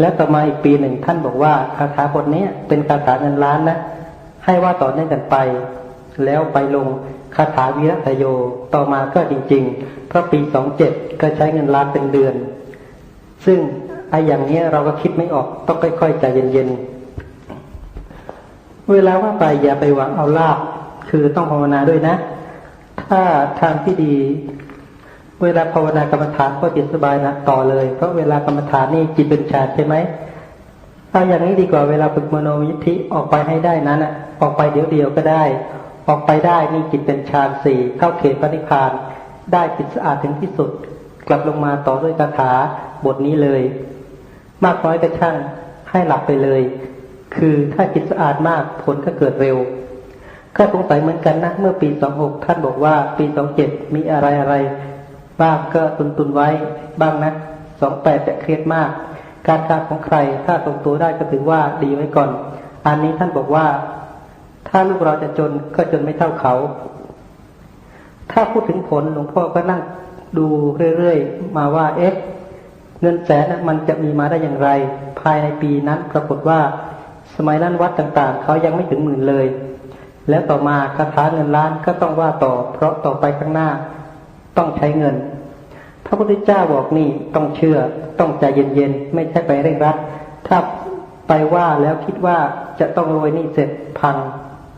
แล้วต่อมาอีกปีหนึ่งท่านบอกว่าคาถาบทนี้เป็นคาถาเงินล้านนะ ให้ว่าต่อเนื่องกันไป แล้วไปลงคาถาวีระทโย ต่อมาก็จริงๆ เพราะปีสองเจ็ดก็ใช้เงินล้านเป็นเดือน ซึ่งไอ้อย่างนี้เราก็คิดไม่ออก ต้องค่อยๆใจเย็นๆ เวลาว่าไปอย่าไปหวังเอาลาบ คือต้องภาวนาด้วยนะ ถ้าทางที่ดี เวลาภาวนากรรมฐานก็จิตสบายนะต่อเลย เพราะเวลากรรมฐานนี่จิตเป็นฌานใช่ไหมเอาอย่างนี้ดีกว่าเวลาฝึกมโนยิทธิออกไปให้ได้นั้นอะ ออกไปเดี๋ยวเดียวก็ได้ ออกไปได้นี่จิตเป็นฌานสี่เข้าเขตปณิพาน ได้จิตสะอาดถึงที่สุด กลับลงมาต่อด้วยคาถาบทนี้เลย มากน้อยก็ช่างให้หลับไปเลย คือถ้าจิตสะอาดมากผลก็เกิดเร็วก็สงสัยเหมือนกันนะเมื่อปีสองหกท่านบอกว่าปีสองเจ็ดมีอะไรอะไร บ้างก็ตุนตุนไว้บ้างนะสองแปดจะเครียดมาก การการของใครถ้าทรงตัวได้ก็ถือว่าดีไว้ก่อน อันนี้ท่านบอกว่า ถ้าลูกเราจะจนก็จนไม่เท่าเขา ถ้าพูดถึงผลหลวงพ่อก็นั่งดูเรื่อยๆ มาว่าเอ๊ะเงินแสนน่ะมันจะมีมาได้อย่างไร ภายในปีนั้นปรากฏว่า สมัยนั้นวัดต่างๆ เขายังไม่ถึงหมื่นเลย แล้วต่อมาคาถาเงินล้านก็ต้องว่าต่อ เพราะต่อไปข้างหน้า ต้องใช้เงิน พระพุทธเจ้าบอกนี่ต้องเชื่อ ต้องใจเย็นๆ ไม่ใช่ไปเร่งรัด ถ้าไปว่าแล้วคิดว่าจะต้องรวยนี่เสร็จพัง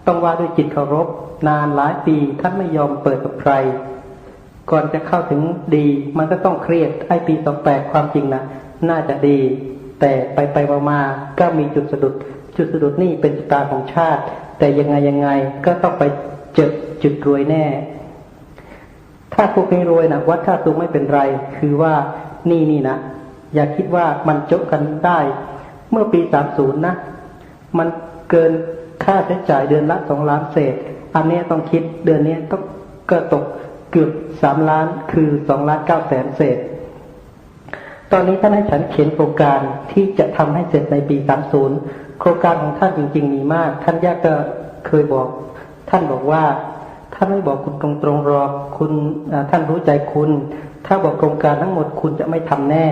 ต้องว่าด้วยจิตเคารพ นานหลายปีท่านไม่ยอมเปิดกับใคร ก่อนจะเข้าถึงดี มันก็ต้องเครียดไอ้ปีสองแปดความจริงนะน่าจะดี แต่ไปไปมาๆก็มีจุดสะดุด จุดสะดุดนี่เป็นชะตาของชาติ แต่ยังไงยังไงก็ต้องไปเจอจุดรวยแน่ ถ้าพวกนี้รวยนะวัดค่าตัวไม่เป็นไร คือว่านี่นี่นะอย่าคิดว่ามันจบกันได้ เมื่อปีสามศูนย์นะ มันเกินค่าใช้จ่ายเดือนละสองล้านเศษ อันนี้ต้องคิดเดือนนี้ต้องก็ตกเกือบสามล้านคือสองล้านเก้าแสนเศษ ตอนนี้ท่านให้ฉันเขียนโครงการที่จะทำให้เสร็จในปี30โครงการของท่านจริง ๆ มีมาก ท่านยากก็เคยบอก ท่านบอกว่า ท่านไม่บอกคุณตรงๆหรอกคุณท่านรู้ใจคุณ ถ้าบอกโครงการทั้งหมดคุณจะไม่ทำแน่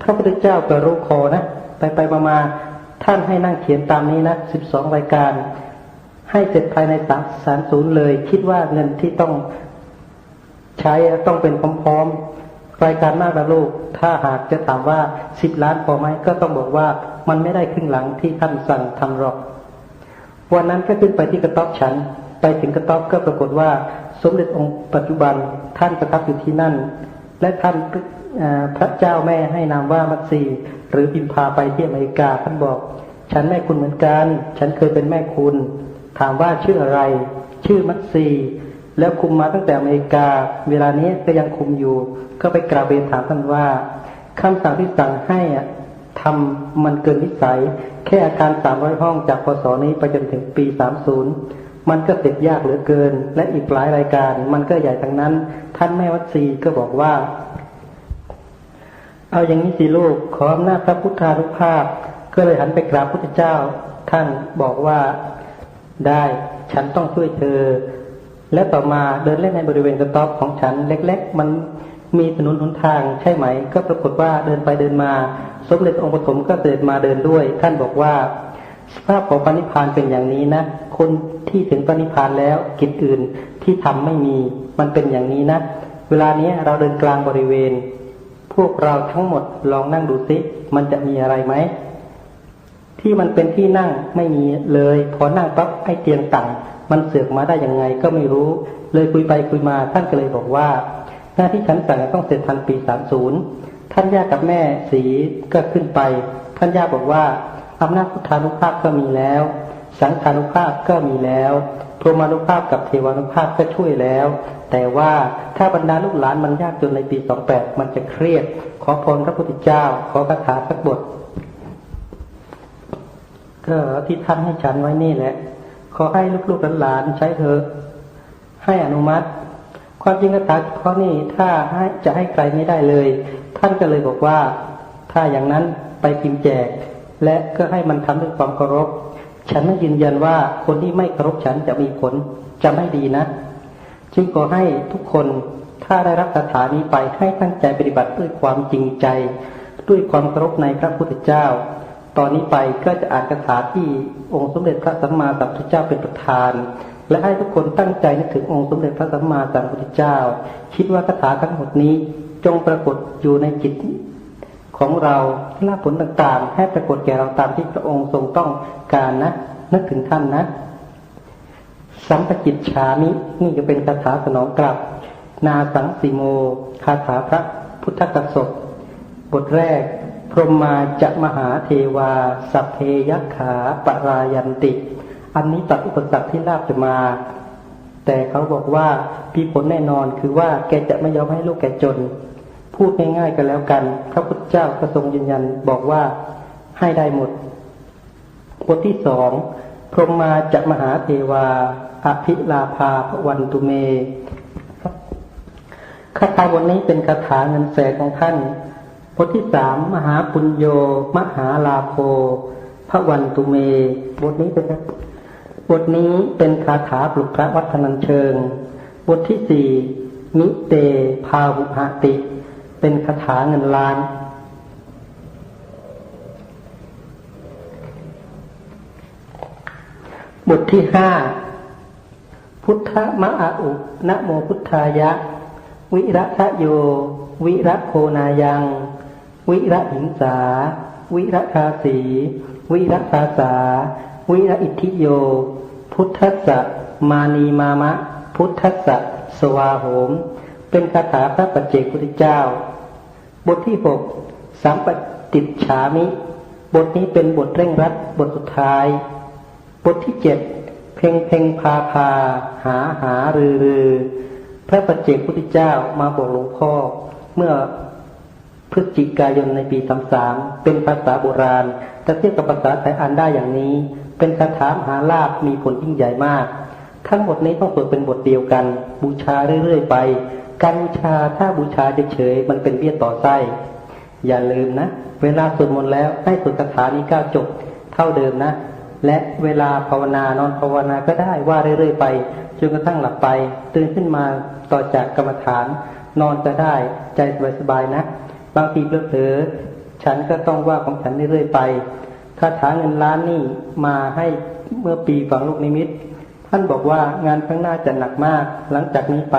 พระพุทธเจ้าก็รู้คอนะ ไปไปมามาท่านให้นั่งเขียนตามนี้นะ12รายการ ให้เสร็จภายในสามสามศูนย์เลย คิดว่าเงินที่ต้องใช้ต้องเป็นพร้อมๆรายการมากนะลูก ถ้าหากจะถามว่าสิบล้านพอไหมก็ต้องบอกว่ามันไม่ได้ครึ่งหลังที่ท่านสั่งทำหรอก วันนั้นก็ขึ้นไปที่กระต๊อบฉัน ไปถึงกระต๊อบก็ปรากฏว่า สมเด็จองค์ปัจจุบันท่านประทับอยู่ที่นั่น และท่านพระเจ้าแม่ให้นามว่ามัตสีหรือบิมพาไปที่อเมริกาท่านบอก ฉันแม่คุณเหมือนกัน ฉันเคยเป็นแม่คุณ ถามว่าชื่ออะไร ชื่อมัตสีแล้วคุมมาตั้งแต่อเมริกา เวลานี้ก็ยังคุมอยู่ ก็ไปกราบเรียนถามท่านว่าคำสั่งที่สั่งให้อะทำมันเกินวิสัย แค่อาคาร300ห้องจากพศนี้ไปจนถึงปี 30 มันก็เสร็จยากเหลือเกิน และอีกหลายรายการ มันก็ใหญ่ทั้งนั้น ท่านแม่วัดซีก็บอกว่า เอาอย่างนี้สิลูกขออำนาจพระพุทธานุภาพ ก็เลยหันไปกราบพุทธเจ้า ท่านบอกว่าได้ฉันต้องช่วยเธอ และต่อมาเดินเล่นในบริเวณกระต๊อบของฉันเล็ก ๆ มันมีถนนหนทางใช่ไหม ก็ปรากฏว่าเดินไปเดินมา สมเด็จองค์ปฐมก็เดินมาเดินด้วย ท่านบอกว่าสภาพของปณิพานเป็นอย่างนี้นะ คน ที่ถึงปณิพานแล้วกิจอื่นที่ทำไม่มี มันเป็นอย่างนี้นะ เวลานี้เราเดินกลางบริเวณ พวกเราทั้งหมดลองนั่งดูซิ มันจะมีอะไรไหม ที่มันเป็นที่นั่งไม่มีเลย พอนั่งปั๊บไอ้เตียงต่างมันเสือกมาได้ยังไงก็ไม่รู้ เลยคุยไปคุยมาท่านก็เลยบอกว่า หน้าที่ฉันสั่งต้องเสร็จทันปี30ท่านย่ากับแม่สีก็ขึ้นไป ท่านย่าบอกว่าอำนาจพุทธานุภาพก็มีแล้ว สังขานุภาพก็มีแล้วพรหมานุภาพกับเทวานุภาพก็ช่วยแล้ว แต่ว่าถ้าบรรดาลูกหลานมันยากจนในปี28มันจะเครียด ขอพรพระพุทธเจ้า ขอคาถาสักบท ก็ที่ท่านให้ฉันไว้นี่แหละ ขอให้ลูกๆหลานใช้เถอะให้อนุมัติ ความจริงคาถาเฉพาะนี่ถ้าให้จะให้ใครไม่ได้เลย ท่านก็เลยบอกว่า ถ้าอย่างนั้นไปพิมพ์แจก และก็ให้มันทำด้วยความเคารพ ฉันไม่ยืนยันว่าคนที่ไม่เคารพฉันจะมีผลจะไม่ดีนะ จึงขอให้ทุกคนถ้าได้รับคาถานี้ไปให้ตั้งใจปฏิบัติด้วยความจริงใจ ด้วยความเคารพในพระพุทธเจ้า ตอนนี้ไปก็จะอ่านคาถาที่องค์สมเด็จพระสัมมาสัมพุทธเจ้าเป็นประธาน และให้ทุกคนตั้งใจนึกถึงองค์สมเด็จพระสัมมาสัมพุทธเจ้า คิดว่าคาถาทั้งหมดนี้จงปรากฏอยู่ในจิต ของเราลาผลต่างๆ ให้ปรากฏแก่เราตามที่พระองค์ทรงต้องการนะนึกถึงท่านนะสัมปจิตฉามินี่จะเป็นคาถาสนองกลับ นาสังสีโม คาถาพระพุทธกสบทแรก พรหมาจะมหาเทวา สัพเพยักขาปรายันติ อันนี้ตัดอุปสรรคที่ลาบจะมา แต่เขาบอกว่ามีผลแน่นอนคือว่าแกจะไม่ยอมให้ลูกแกจน พูดง่ายๆกันแล้วกัน พระพุทธเจ้าก็ทรงยืนยันบอกว่าให้ได้หมดบทที่สองพรหมาจะมหาเทวาอภิลาภาพวันตุเมคาถาบทนี้เป็นคาถาเงินแสนของท่านบทที่สามมหาปุญโย มหาลาโภพระวันตุเม บทนี้เป็นบทนี้เป็นคาถาปลุกพระวัฒนันเชิง บทที่สี่มิเตพาหุหติ เป็นคาถาเงินล้าน บทที่ห้า พุทธมะอาอุนะโมพุทธายะ วิระทะโย วิระโคนายัง วิระหิงสา วิระคาสี วิระคาสา วิระอิทธิโย พุทธัสสะมานีมามะ พุทธัสสะสวาโหมเป็นคาถาพระปัจเจกพุทธเจ้า บทที่หกสัมปติฉามิ บทนี้เป็นบทเร่งรัดบทสุดท้าย บทที่เจ็ดเพ่งเพ่งพาพา หาหารือรือพระปัจเจกพุทธเจ้ามาบอกหลวงพ่อ เมื่อพฤศจิกายนในปีสามสามเป็นภาษาโบราณแต่เทียบกับภาษาไทยอ่านได้อย่างนี้ เป็นคาถามหาลาบมีผลยิ่งใหญ่มาก ทั้งหมดนี้ต้องเปิดเป็นบทเดียวกัน บูชาเรื่อยๆไป การบูชาถ้าบูชาเฉยๆมันเป็นเบี้ยต่อไส้ อย่าลืมนะ เวลาสวดมนต์แล้วให้สวดคาถานี้เก้าจบเท่าเดิมนะ และเวลาภาวนานอนภาวนาก็ได้ว่าเรื่อยๆไปจนกระทั่งหลับไป ตื่นขึ้นมาต่อจากกรรมฐาน นอนจะได้ใจสบายๆนะ บางทีเพลอๆฉันก็ต้องว่าของฉันเรื่อยๆไปคาถาเงินล้านนี่มาให้เมื่อปีฝังลูกนิมิต ท่านบอกว่างานข้างหน้าจะหนักมากหลังจากนี้ไป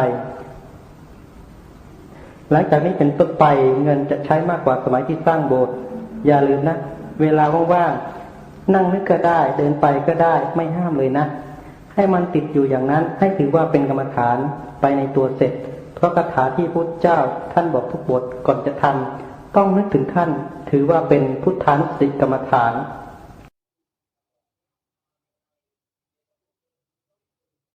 หลังจากนี้เป็นต้นไปเงินจะใช้มากกว่าสมัยที่สร้างโบสถ์อย่าลืมนะ เวลาว่างๆนั่งนึกก็ได้ เดินไปก็ได้ไม่ห้ามเลยนะ ให้มันติดอยู่อย่างนั้นให้ถือว่าเป็นกรรมฐานไปในตัวเสร็จ เพราะคาถาที่พุทธเจ้าท่านบอกทุกบทก่อนจะทำต้องนึกถึงท่านถือว่าเป็นพุทธานุสติกรรมฐาน